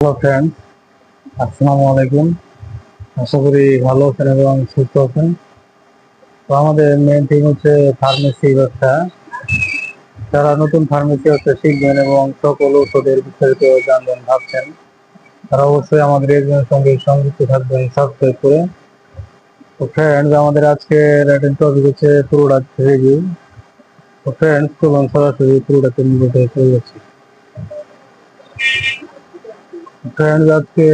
Hello friend আসসালামু আলাইকুম আশা করি ভালো আছেন এবং সুস্থ আছেন। তো আমাদের মেন থিম হচ্ছে ফার্মেসি ব্যবসা যারা নতুন ফার্মেসি ব্যবসা শিখবেন এবং সকল ওষুধের বিস্তারিত জানবেন, ভাবছেন, তারা অবশ্যই আমাদের একজনের সঙ্গে সংযুক্ত থাকবেন সাবস্ক্রাইব করে। তো ফ্রেন্ডস আমাদের আজকের একটা টপিক হচ্ছে প্রোডাক্ট রিভিউ তো ফ্রেন্ডস চলুন সরাসরি প্রোডাক্টের মধ্যে চলে যাচ্ছি। ফ্রেন্ডস আজকে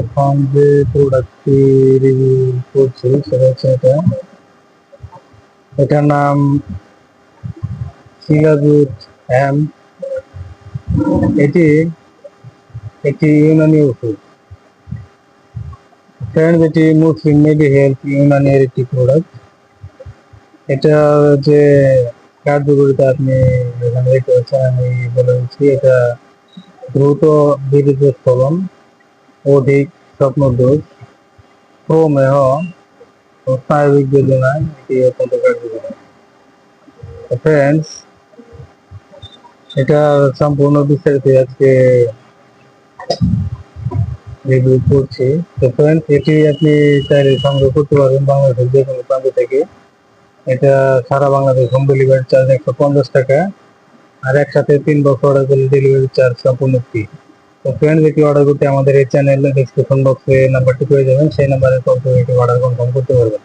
এখন যে প্রোডাক্টটি রিভিউ করছি, সেটা হচ্ছে এটা। এটার নাম শিলাজুট হ্যাম এটি একটি ইউনানি ওষুধ। ফ্রেন্ডস এটি মুসলিম মেডি হেলথ ইউনানির একটি প্রোডাক্ট এটা যে কার্যকরিতা আপনি এখানে দেখতে পাচ্ছেন, আমি বলে দিচ্ছি, এটা দ্রুত বীর্য ফলন, অধিক স্বপ্নদোষ প্রমেহ ও স্নায়বিক যোজনায় এটি অত্যন্ত ফ্রেন্ডস এটা সম্পূর্ণ বিস্তারিত আজকে রিভিউ করছি। তো ফ্রেন্ডস এটি আপনি চাইলে সংগ্রহ করতে পারবেন বাংলাদেশের যে কোনো প্রান্ত থেকে। এটা সারা বাংলাদেশ হোম ডেলিভারি চার্জ একশো পঞ্চাশ টাকা। আর একসাথে তিন বছর অর্ডার করলে ডেলিভারি চার্জ সম্পূর্ণ ফ্রি তো ফ্রেন্ড যেটি অর্ডার করতে আমাদের এই চ্যানেল ডিসক্রিপশন বক্সে নাম্বারটি পেয়ে যাবেন, সেই নাম্বারে কল করে এটি অর্ডার কনফার্ম করতে পারবেন।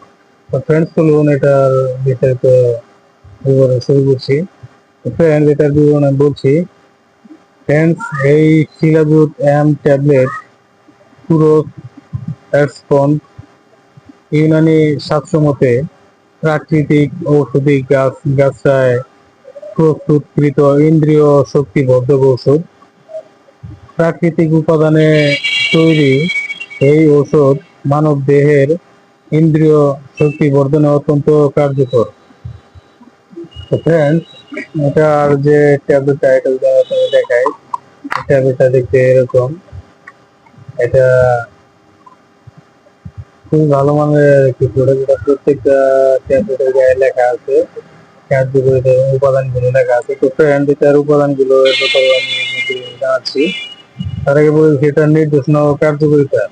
তো ফ্রেন্ডস চলুন এটার বিস্তারিত বিবরণ শুরু করছি। তো ফ্রেন্ডস এটার বিবরণ আমি বলছি ফ্রেন্ডস এই শিলাজুট এম ট্যাবলেট পুরো অ্যাডস্পন্ড ইউনানি শাস্ত্র মতে প্রাকৃতিক ঔষধি গাছ গাছায় প্রস্তুতকৃত ইন্দ্রিয় শক্তিবর্ধক ঔষধ প্রাকৃতিক উপাদানে তৈরি এই ঔষধ মানব দেহের ইন্দ্রিয় শক্তি বর্ধনে অত্যন্ত কার্যকর। ফ্রেন্ডস এটার যে ট্যাবলেটটা এটা আমি দেখাই ট্যাবলেটটা দেখতে এরকম। এটা খুবই ভালো মানের একটি প্রত্যেকটা ট্যাবলেটের গায়ে লেখা আছে। কার্যকরিতা এবং উপাদানগুলো লেখা আছে তো ফ্রেন্ড এটার উপাদানগুলো আমি জানাচ্ছি। তার আগে বলছি এটার নির্দেশনা ও কার্যকরিতা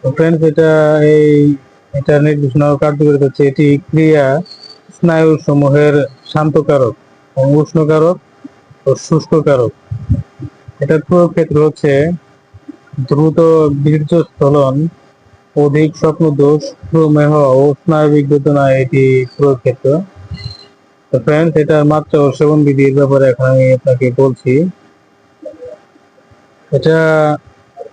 তো ফ্রেন্ডস এটা এই, এটা নির্দেশনা ও কার্যকরিতা হচ্ছে এটি ক্রিয়া স্নায়ু সমূহের শান্তকারক উষ্ণকারক ও শুষ্ককারক। এটার প্রয়োগ ক্ষেত্র হচ্ছে দ্রুত বীর্যস্থলন অধিক স্বপ্ন দোষ প্রমেহ ও স্নায়বিক বেদনা এটি প্রয়োগ ক্ষেত্র। তো ফ্রেন্ডস এটার মাত্রা ও সেবন বিধির ব্যাপারে এখন আমি আপনাকে বলছি। এটা